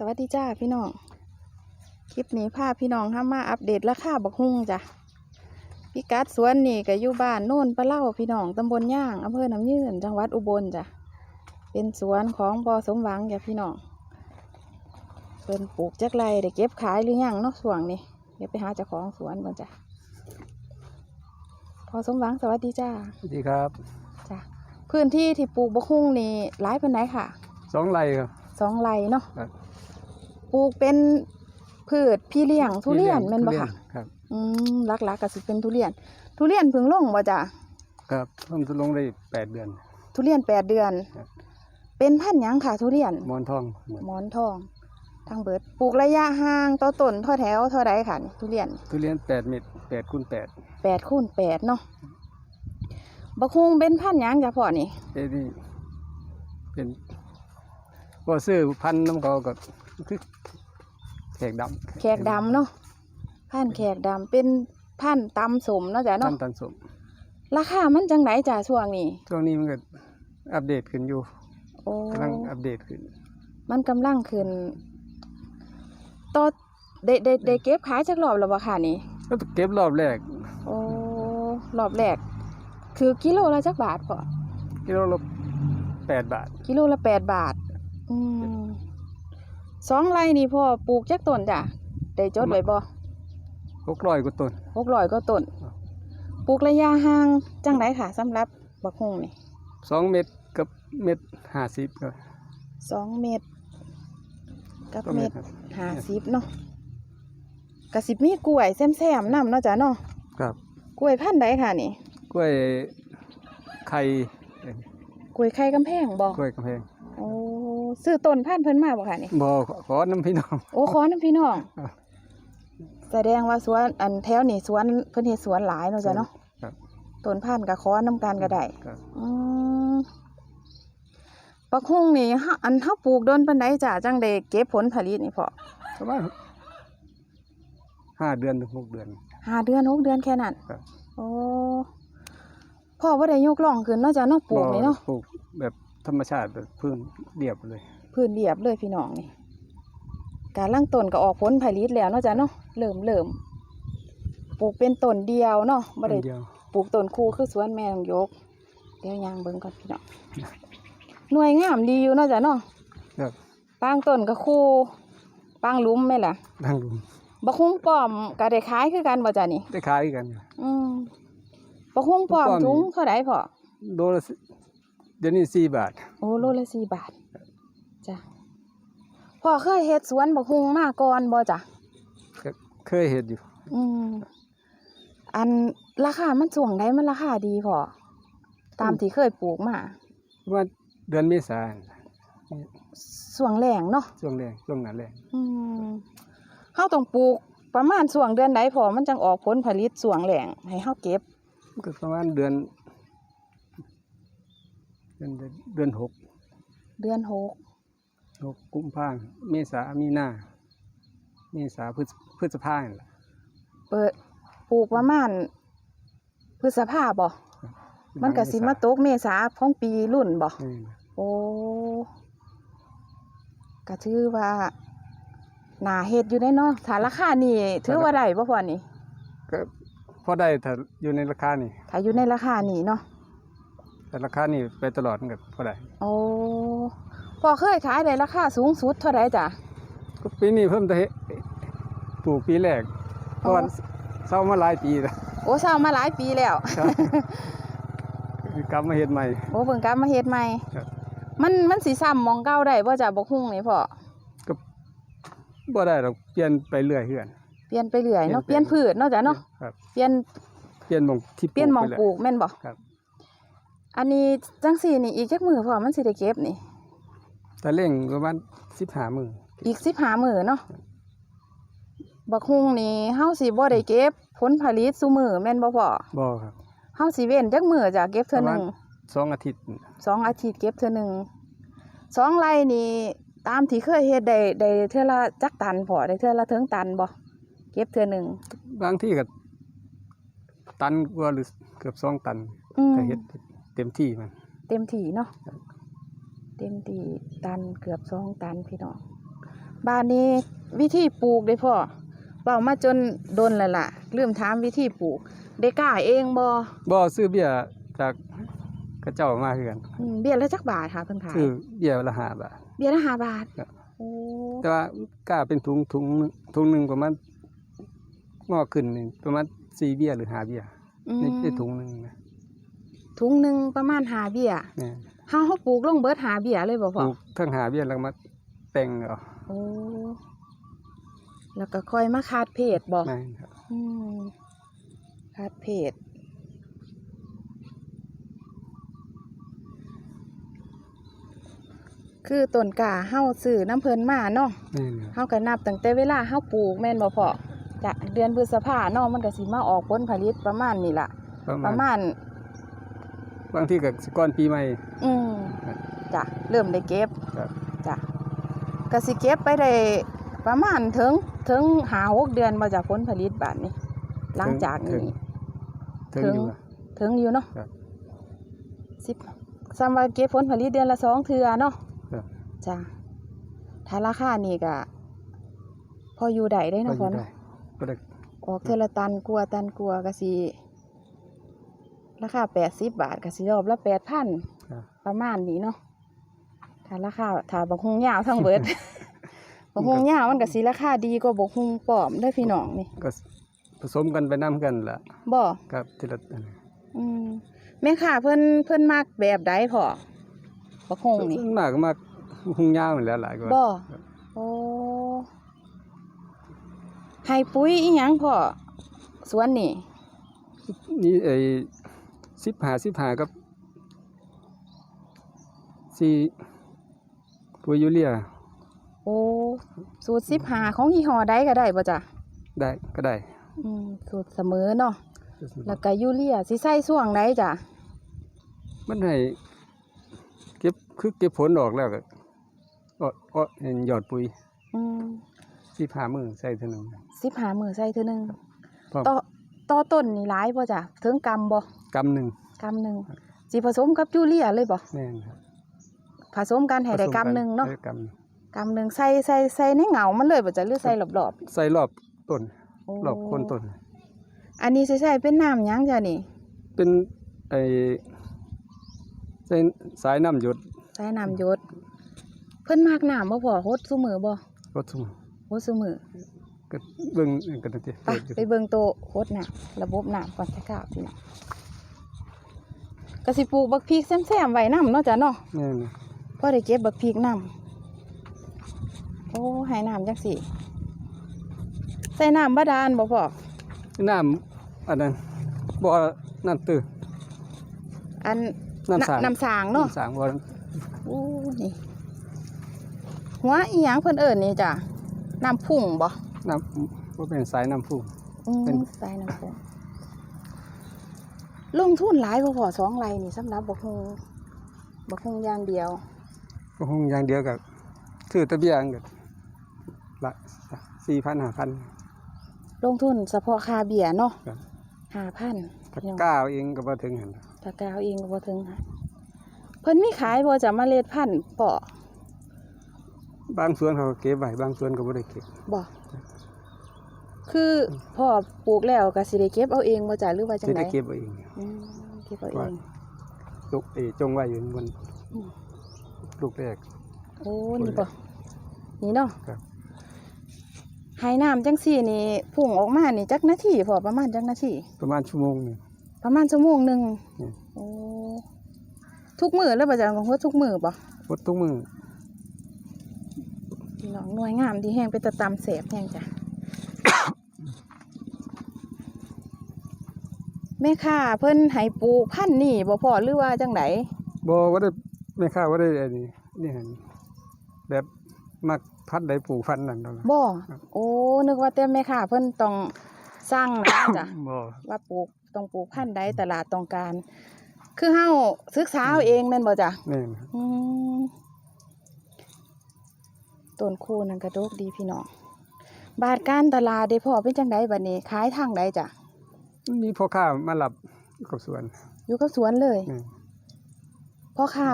สวัสดีจ้าพี่น้อง คลิปนี้พาพี่น้องทำมาอัปเดตราคาบักฮุ่งจ้ะพิกัดสวนนี่ก็อยู่บ้านโน่นปะเล่าพี่น้องตำบลย่างอำเภอน้ำยืนจังหวัดอุบลจ้ะ เป็นสวนของบอสมหวังจ้ะพี่น้องเพิ่นปลูกจักไรได้เก็บขายหรือยังเนาะส่วงนี้เดี๋ยวไปหาเจ้าของสวนก่อนจ้ะพอสมหวังสวัสดีจ้าสวัสดีครับจ้ะพื้นที่ที่ปลูกบักฮุ่งนี่หลายเป็นไหนค่ะ สองไร่ครับสองไร่เนาะครับ ปลูกเป็นพืชพี่เลี้ยงทุเรียนแม่นบ่ทุรีค่ะครับอืมหลักๆก็สิเป็นทุเรียน ทุเรียนเพิ่งลงบ่จ้ะครับเพิ่มทุลงได้แปดเดือน ทุเรียนแปดเดือน ครับ เป็นพันธุ์หยังค่ะ ทุเรียน หมอนทองหมดหมอนทองทางเบิดปลูกระยะห่างต่อต้นเท่าแถวเท่าใดค่ะนี่ทุเรียนทุเรียนแปดเม็ดแปดคูณแปดแปดคูณแปดเนาะบักฮุงเป็นพันธุ์หยังจ้ะพ่อนี่ เอ้นี่เป็นก็ซื้อพันธุ์น้ำเขาก็ คือแขกดำแขกดำเนาะพันธุ์แขกดำเป็นพันธุ์ตำสมเนาะจ้ะพัเนาะนธุ์ตันสม ราคามันจังไหนจ้ะช่วงนี้ช่วงนี้มันก็อัปเดตขึ้นอยู่โอ้กำลังอัปเดตขึ้น มันกำลังขึ้นต่อเดเดเดเก็บขายจากรอบแล้วบ่ค่ะนี่ก็เก็บรอบแรก โอ้รอบแรก คือกิโลละจักบาทพอกิโลละแปดบาท กิโลละแปดบาท อืม สองไร่นี่พ่อปลูกจักต้นจ้ะได้จดไว้บ่หกร้อยกว่าต้นหกร้อยก็ต้นครับปลูกระยะห่างจังไดค่ะสำหรับบักฮุงนี่สองเม็ดกับเม็ดห้าสิบก็สองเมตรกับก็เมเม็ตดรห้าสิบเนาะกะสิบมีกล้วยแซมๆนำเนาะจ้ะเนาะครับกล้วยพันธุ์ใดค่ะนี่กล้วยไข่กล้วยไข่กำแพงบ่กล้วยกำแพงโอ้ ซื้อต้นพันธุ์เพิ่นมาบ่ค่ะนี่บอขอน้ำพี่น้อง โอ้ขอน้ำพี่น้อง ครับ แสดงว่าสวนอันแถวนี่สวนเพิ่นเฮ็ดสวนหลายเนาะจ้ะเนาะครับต้นพันธุ์ก็ขอน้ำกันก็ได้ครับอืมปักฮุ่งนี่เฮาอันเฮาปลูกโดนปานใดจ้ะจังได้เก็บผลผลิตนี่พอประมาณห้าเดือนถึงหกเดือน ห้าเดือนหกเดือนแค่นั้นครับ โอ้พ่อบ่ได้ยกล่องขึ้นเนาะจ้ะเนาะปลูกนี่เนาะ ปลูกแบบ ธรรมชาติแบบพื้นเรียบเลย พื้นเรียบเลยพี่น้องนี่ การล่างต้นก็ออกผลผลิตแล้วเนาะจ้ะเนาะเริ่มเริ่มปลูกเป็นต้นเดียวเนาะบ่ได้ต้นเดียวปลูกต้นคู่คือสวนแม่ของยก เดี๋ยวยางเบิ่งก่อนพี่น้องหน่วยงามดีอยู่เนาะจ้ะเนาะครับปางต้นก็คู่ปางหลุมแม่นล่ะดังดุมบักฮุ้งป้อมก็ได้ขายคือกันบ่จ้ะนี่ ได้ขายกันอยู่อืมบักฮุ้งป้อมบักฮุ้งป้อมถุงนี่เท่าใดพอโลละสิ เดี๋ยวนี้สี่บาท โอ้โลละสี่บาทจ้ะพ่อเคยเฮ็ดสวนบักฮุ้งมาก่อนบ่จ้ะก็เคยเห็นอยู่อืมอันราคามันช่วงใดมันราคาดีพอตามที่เคยปลูกมาว่าเดือนเมษาช่วงแรงเนาะช่วงแรกช่วงนั้นแรกอืมเฮาต้องปลูกประมาณช่วงเดือนใดพอมันจังออกผลผลิตช่วงแรงให้เฮาเก็บมันก็ประมาณเดือน เดือนเดือนหกเดือนหกหกกุมภาเมษามีนาเมษาพฤษพฤษภาเนี่ยแหละเปิดปลูกประมาณพฤษภาบ่มันก็สิมาตกเมษาของปีรุ่นบ่อืมโอ้ก็ถือว่าหนาเฮ็ดอยู่ได้เนาะถ้าราคานี่ ถือว่าได้บ่พอนี่ก็พอได้ถ้าอยู่ในราคานี่ถ้าอยู่ในราคานี่เนาะ แต่ราคานี่ไปตลอดมันก็พอได้โอ้พอเคยขายได้ราคาสูงสุดเท่าใดจ้ะก็ปีนี้เพิ่มแต่เฮ็ดปลูกปีแรกเพราะว่าเศร้ามาหลายปีแล้วโอ้เศร้ามาหลายปีแล้วครับคือกลับมาเฮ็ดใหม่โอ้เพิ่งกลับมาเฮ็ดใหม่ครับมันมันสิซ้ำหมองเก่าได้บ่จ้ะบ่ฮุ่งนี่พ่อก็บ่ได้หรอกเปลี่ยนไปเรื่อยเฮือนเปลี่ยนไปเรื่อยเนาะเปเปลี่ลี่ยยนนพืชเนาะจ้ะเนาะครับเปลี่ยนเปลี่ยนหมองที่เปลี่ยนหมองไปปลูกแม่นบ่ครับ อันนี้จังสี่นี่อีกจักมือพ่อมันสิได้เก็บนี่แต่เร่งประมาณ15มื้ออีกสิบหามือเนาะบักฮุงนี่เฮาสิบ่ได้เก็บผลผลิตซุมือแม่นบ่พ่อบ่ครับเฮาสิเว้นจักมือจ้ะเก็บเทื่อหนึงสองอาทิตย์สองอาทิตย์เก็บเทื่อหนึงสองไร่นี่ตามที่เคยเฮ็ดได้ได้เทื่อละจักตันพอได้เทื่อละถึงตันบ่เก็บเทื่อหนึงบางที่ก็ตันกว่าหรือเกือบสองตันอืมก็เฮ็ด เต็มที่มันเต็มที่เนาะครับเต็มที่ตันเกือบสองตันพี่น้องบ้านนี้วิธีปลูกได้พ่อเป่ามาจนโดนแล้วล่ะลืมถามวิธีปลูกได้กล้าเองบ่บ่ซื้อเบี้ยจากกระเจ้ามาคือกันอืมเบี้ยละจักบาทค่ะเพิ่นขายซื้อเบี้ยละห้าบาทเบี้ยละห้าบาทครับโอ้แต่ว่ากล้าเป็นถุงถุงหนึ่งถุงหนึงประมาณงอกขึ้นนี่ประมาณ4เบี้ยหรือ5เบี้ยอืมในในถุงหนึงนะ ถุงหนึ่งประมาณหาเบี้ยแม่นเฮาเฮาปลูกลงเบิดหาเบี้ยเลยบ่ปพ่อลูกทั้งหาเบี้ยแล้วก็มาแต่งเอาโอ้แล้วก็ค่อยมาคาดเพจบ่แม่นครับอืมคาดเพจคือต้นกาเฮาซื้อน้ำเพิ่นมาเนาะ แม่นครับ เฮาก็นับตั้งแต่เวลาเฮาปลูกแม่นบ่พอจะเดือนพฤษภาเนาะมันก็สิมาออกผลผลิตประมาณนี้ล่ะ ประประมาณมาณบางทีก็สิก่อนปีใหม่ อืมครับจ้ะเริ่มได้เก็บครับ จ้ะก็สิเก็บไปได้ประมาณถึงถึงหาหกเดือนมาจากผลผลิตบาดนี้ หลังจากถึงนี้ถึงถึงอยู่อะ ถึงอยู่เนาะครับสิบสามวันเก็บผลผลิตเดือนละสองเทื่อเนาะครับจ้ะถ้าราคานี่ก็พออยู่ได้ได้ก็เนาะอพอยู่เนาะได้ก็ได้ออกเทอละตันกลัวาตันกลัวาก็สิ ราคาแปดสิบบาทก็สิรอบละแปดพันครับ ประมาณนี้เนาะถ้าราคาถ้าบักฮุงยาวทั้งเบิดบักฮุงยาวมันก็สิราคาดีกว่าบักฮุงปลอมได้อพี่น้องนี่ก็ผสมกันไปน้ำกันล่ะบ่ครับทีละอันอืมแม่ค่ะเพิ่นเพิ่นมักแบบใดพอบักฮุงนี่ส่วนมากก็มากหุงยาวนี่แหล้วหลายกว่าบ่ครับโอ้ให้ปุ๋ยอีหยังพ่อสวนนี่นี่ไอ้ สิบหาสิบหากับสี่ปุ๋ยยูเรียโอ้สูตร15ของยี่ห้อใดก็ได้บ่จ้ะได้ก็ได้อืมสูตรเสมอเนาะแล้วก็ยูเรียสิใส่ช่วงใดจ้ะมันให้เก็บคือเก็บผลออกแล้วก็ออออเห็นหยอดปุ๋ยอืมสิบหามือใส่เท่านึง15มื้อใส่เทื่อหนึงพร้อมต่อต่อต้นนี่หลายบ่จ้ะถึงกำบ่ กำหนึ่งกำหนึ่งสิผสมกับยูเรียเลยบ่แม่นครับผสมกันให้ได้ผสมกำหนึ่งเนาะได้กำหนึ่งกำหนึ่งใส่ใส่ใส่ในเหงามันเลยบ่จ้ะหรือใส่รอบใส่รอบต้นๆโอ้รอบโคนต้น อันนี้สิใส่เป็นน้ำหยังจ้ะนี่เป็นไอ้ใส่สายน้ำหยดใส่น้ำหยศเพิ่นมากน้ำบ่พอฮดซุมือบ่รถสุ่มฮดซุมือ ก็เบิ่งกันติไปไปเบิ่งโตะฮดน้ำระบบน้ำก่อนจะกล่าวพี่น้อง ก็สิปลูกบักพริกแซมๆไว้น้ำเนาะจ้ะเนาะแม่นพอได้เก็บบักพริกน้ำโอ้ให้น้ำจังสิใส่น้ำบาดาลบ่พอน้ำอันนั้นบ่น้ำตื้ออันน้ำสางน้ำสางเนาะน้ำสางบ่โอ้นี่หัวอีหยังเพิ่นเอิ้นนี่จ้ะน้ำพุ่งบ่น้ำบ่เป็นสายน้ำพุ่ง อืมเป็น ใส่น้ำพุ่ง ลงทุนหลายบ่พอสองไร่นี่สำหรับบักฮงบักฮงอย่างเดียวก็คงอย่างเดียวกับซื้อตะเบียงก็ละ4,000 5,000ลงทุนเฉพาะค่าเบี้ยเนาะครับห้าพันถ้าก้าวเองก็บ่ถึงหั่นถ้ากาวเองก็บ่ถึงค่ะเพิ่นมีขายบ่จะเมล็ดพันธุ์เปาะบางสวนเขาก็เก็บไว้บางสวนก็บ่ได้เก็บบ่ คือพ่อปลูกแล้วก็สิได้เก็บเอาเองบ่จ้ะหรือว่าจังสิไดได้เก็บไว้เอง อืมเก็บเอาเอว่างจกเอจงไว้อยู่บนอืม ลูกแรก โอ้นี่บ่นี่เนาะครับให้น้ำจังซี่นี่พุ่งออกมานี่จักนาทีพอประมาณจักนาทีประมาณชั่วโมงหนึง ประมาณชั่วโมงหนึงอืม โอ้ทุกมื้อเลยบ่จ้ะของเพิ่นทุกมื้อบ่พดทุกมือพี่น้องหน่วยงามที่แห้งไปตะตำแสบแห้งจ้ะ แม่ค่ะเพิ่นให้ปลูกพันธุ์นี่บ่พอหรือว่าจังไดบ่ว่าได้ไม่ค่าว่าได้อันนี้นี่หั่นแบบมักพัดได้ปลูกพันธุ์นั่นดอกบ่ครับโอ้นึกว่าแต่แม่ค่ะเพิ่นต้องสร้างนะจ้ะ บ่ว่าปลูกต้องปลูกพันธุ์ใดตลาดต้องการ คือเฮาศึกษาเอาเองแม่นบ่จ้ะ แม่นครับอืมต้นคูนั่นกระดกดีพี่น้อง บาทการตลาดเด้พ่อเป็นจังไดบัดนี้ ขายทางใดจ้ะ มีพ่อค้ามารับกับสวนอยู่กับสวนเลยแม่นพ่อค้า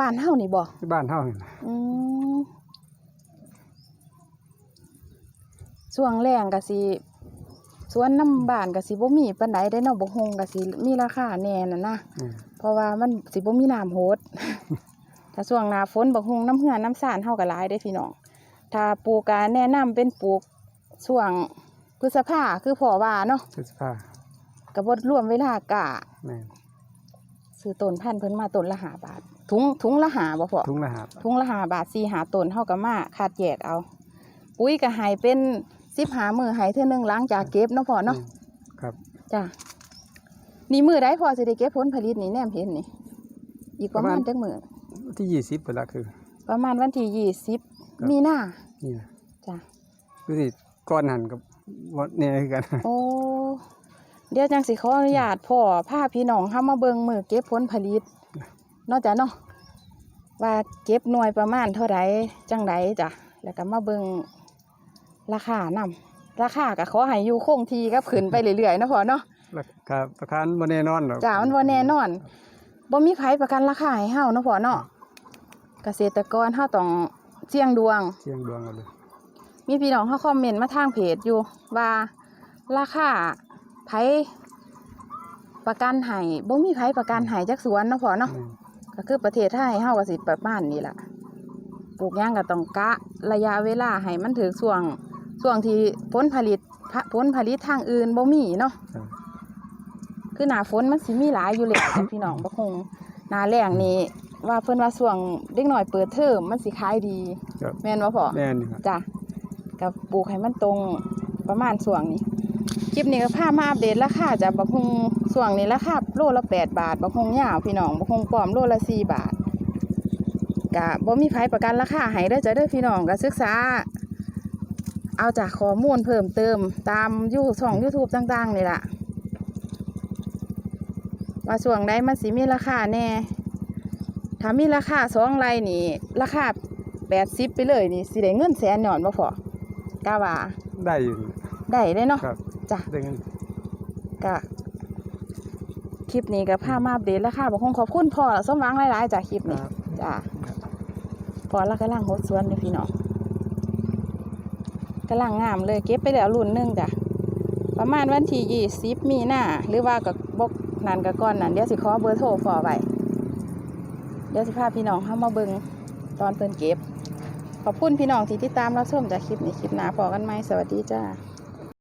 บ้านเฮานี่บ่ที่บ้านเฮานี่นะอืมช่วงแรงก็สิสวนน้ำบ้านก็สิบ่มีปานใดได้เนาะบ่ฮงก็สิมีราคาแน่น่ะนะ อืมเพราะว่ามันสิบ่มีน้ำโหด ถ้าช่วงหน้าฝนบักฮงน้ำเหือน้ำสานเฮาก็หลายได้พี่น้อง ถ้าปลูกก็แนะนำเป็นปลูกช่วงพฤษภาคือพ่อว่าเนาะเสื้อผ้า ก็บ่รวมเวลากะแม่นซื้อต้นพันธุ์เพิ่นมาต้นละ5บาท ถุงถุงละห้าบ่พอถุงละหาบถุงละห้าบาท4หาต้นเฮาก็มาคัดแยกเอา ปุ๋ยก็ให้เป็น15มื้อให้เทื่อหนึงหลังจากเก็บเนาะพ่อเนาะอืมครับจ้ะนี่มื้อใดพอสิได้เก็บผลผลิตนี่แนมเห็นนี่ อีกประมาณจักมื้อวันที่ยี่สิบเวลาคือ ประมาณวันที่ยี่สิบครับ มีหน้านี่นะจ้ะคือสิก้อนหันกับวัดเนี่ยคือกัน โอ้ เดี๋ยวจังสิขออนุญาตพ่อพาพี่น้องเข้ามาเบิงมือเก็บผลผลิตเนอกจากเนาะว่าเก็บหน่วยประมาณเท่าไรจังไดจ้ะแล้วก็มาเบิงราคานำราคาก็ขอให้อยู่คงที่กับขึ้นไปเรื่อยๆเนาะพ่อเนาะราคาประกันบ่แน่นอนหรอกจ้ะมันบ่แน่นอนบ่มีไผประกันราคาให้เฮาเนาะพ่อเนาะเกษตรกรเฮาต้องเสี่ยงดวงเชียงดวงเอาเลยมีพี่น้องเขาคอมเมนต์มาทางเพจอยู่ว่าราคา ไผประกันให้บ่มีไผประกันให้จักสวนเนาะพ่อเนาะแม่นก็คือประเทศไทยเฮาก็สิประมาณนี้ล่ะปลูกหยังก็ต้องกะระยะเวลาให้มันถึงช่วงช่วงที่ผลผลิตผผลผลิตทางอื่นบ่มีเนาะครับคือหน้าฝนมันสิมีหลายอยู่แล้วจ้ะพี่น้องบ่คงหน้าแล้งนี่ว่าเพิ่นว่าช่วงเด็กน้อยเปิดเทอมมันสิขายดีครับแม่นบ่พ่อแม่นนี่ครับจ้ะกับปลูกให้มันตรงประมาณส่วงนี้ คลิปนี้ก็พามาอัปเดตราคาจากบักฮุงส่วงนี้ราคาโลละแปดบาทบักฮุงยาวพี่น้องบักฮุงปลอมโลละสี่บาทกะบ่มีไผประกันราคาให้เด้อจ้ะเด้อพี่น้องก็ศึกษา เอาจากข้อมูลเพิ่มเติมตามยูช่อง YouTube ต่างๆนี่ล่ะว่าช่วงใดมันสิมีราคาแน่ถ้ามีราคาสองไรนี่ ราคาแปดสิบไปเลยนี่สิได้เงินแสนหย่อนบ่พอกาว่าได้อยู่นี่ได้เลยเนาะครับ จ้ะได้เงินกะคลิปนี้ก็พามาอัปเดตราคาบอกคงขอบคุณพ่อสมหวังหลายๆจากคลิปคนี้รับจ้ะพอแล้วกำลังหดสวนเลยพี่น้องกำลังงามเลยเก็บไปแล้วรุ่นหนึงจ้ะประมาณวันที่ยี่สิบมีหน้าหรือว่ากับบกนันกับก้อนนั่นเดี๋ยวสิขอเบอร์โทรฟอไว้เดี๋ยวสิพาพี่น้องเข้ามาเบิงตอนเพิ่นเก็บ ขอบคุณพี่น้องที่ติดตามรับชมจากคลิปนี้คลิปหน้าพอกันไหมสวัสดีจ้า